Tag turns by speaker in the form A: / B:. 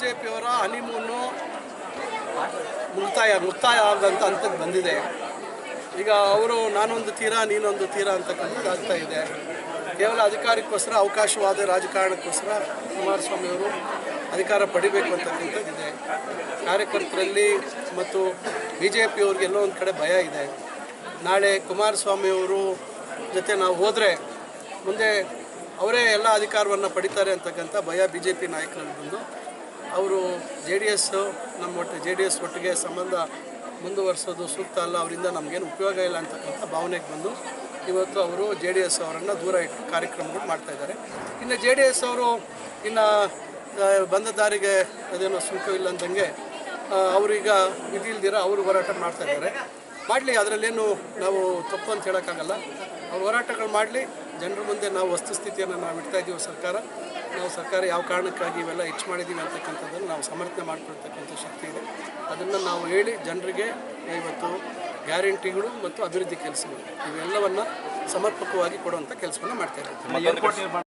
A: J ಪಿಯವರ honeymoon ಮುಕ್ತಾಯ ಮುಕ್ತಾಯ ಆಗಂತ ಹಂತಕ್ಕೆ ಬಂದಿದೆ. ಈಗ ಅವರು, ನಾನೊಂದು ತೀರಾ, ನೀನೊಂದು ತೀರಾ ಅಂತಕ್ಕಂಥದ್ದು ಆಗ್ತಾ ಇದೆ. ಕೇವಲ ಅಧಿಕಾರಕ್ಕೋಸ್ಕರ, ಅವಕಾಶವಾದ ರಾಜಕಾರಣಕ್ಕೋಸ್ಕರ ಕುಮಾರಸ್ವಾಮಿ ಅವರು ಅಧಿಕಾರ ಪಡಿಬೇಕು ಅಂತಕ್ಕಂಥದ್ದಿದೆ ಕಾರ್ಯಕರ್ತರಲ್ಲಿ ಮತ್ತು ಬಿ ಜೆ ಪಿಯವ್ರಿಗೆ ಎಲ್ಲೋ ಒಂದು ಕಡೆ ಭಯ ಇದೆ. ನಾಳೆ ಕುಮಾರಸ್ವಾಮಿ ಅವರು ಜೊತೆ ನಾವು ಹೋದರೆ, ಮುಂದೆ ಅವರೇ ಎಲ್ಲ ಅಧಿಕಾರವನ್ನು ಪಡಿತಾರೆ ಅಂತಕ್ಕಂಥ ಭಯ ಬಿ ಜೆ ಪಿ ನಾಯಕರಲ್ಲಿ ಬಂದು ಅವರು ಜೆ ಡಿ ಎಸ್ ನಮ್ಮ ಒಟ್ಟು ಜೆ ಡಿ ಎಸ್ ಒಟ್ಟಿಗೆ ಸಂಬಂಧ ಮುಂದುವರಿಸೋದು ಸೂಕ್ತ ಅಲ್ಲ, ಅವರಿಂದ ನಮಗೇನು ಉಪಯೋಗ ಇಲ್ಲ ಅಂತಕ್ಕಂಥ ಭಾವನೆಗೆ ಬಂದು ಇವತ್ತು ಅವರು ಜೆ ಡಿ ಎಸ್ ಅವರನ್ನು ದೂರ ಇಟ್ಟು ಕಾರ್ಯಕ್ರಮಗಳು ಮಾಡ್ತಾ ಇದ್ದಾರೆ. ಇನ್ನು ಜೆ ಡಿ ಎಸ್ ಅವರು ಇನ್ನು ಬಂದ ದಾರಿಗೆ ಅದೇನೋ ಸುಂಕವಿಲ್ಲ ಅಂದಂಗೆ ಅವರೀಗ ವಿಧಿ ಇಲ್ದಿರ ಅವರು ಹೋರಾಟ ಮಾಡ್ತಾ ಇದ್ದಾರೆ. ಮಾಡಲಿ, ಅದರಲ್ಲೇನು ನಾವು ತಪ್ಪು ಅಂತ ಹೇಳೋಕ್ಕಾಗಲ್ಲ. ಅವ್ರು ಹೋರಾಟಗಳು ಮಾಡಲಿ, ಜನರ ಮುಂದೆ ನಾವು ವಸ್ತುಸ್ಥಿತಿಯನ್ನು ನಾವು ಇಡ್ತಾ ಇದ್ದೀವಿ ಸರ್ಕಾರ. ನಾವು ಸರ್ಕಾರ ಯಾವ ಕಾರಣಕ್ಕಾಗಿ ಇವೆಲ್ಲ ಹೆಚ್ಚು ಮಾಡಿದ್ದೀವಿ ಅಂತಕ್ಕಂಥದ್ದನ್ನು ನಾವು ಸಮರ್ಥನೆ ಮಾಡಿಕೊಳ್ತಕ್ಕಂಥ ಶಕ್ತಿ ಇದೆ. ಅದನ್ನು ನಾವು ಹೇಳಿ ಜನರಿಗೆ ಇವತ್ತು ಗ್ಯಾರಂಟಿಗಳು ಮತ್ತು ಅಭಿವೃದ್ಧಿ ಕೆಲಸಗಳು ಇವೆಲ್ಲವನ್ನು ಸಮರ್ಪಕವಾಗಿ ಕೊಡುವಂಥ ಕೆಲಸವನ್ನು ಮಾಡ್ತಾ ಇದ್ದೀವಿ.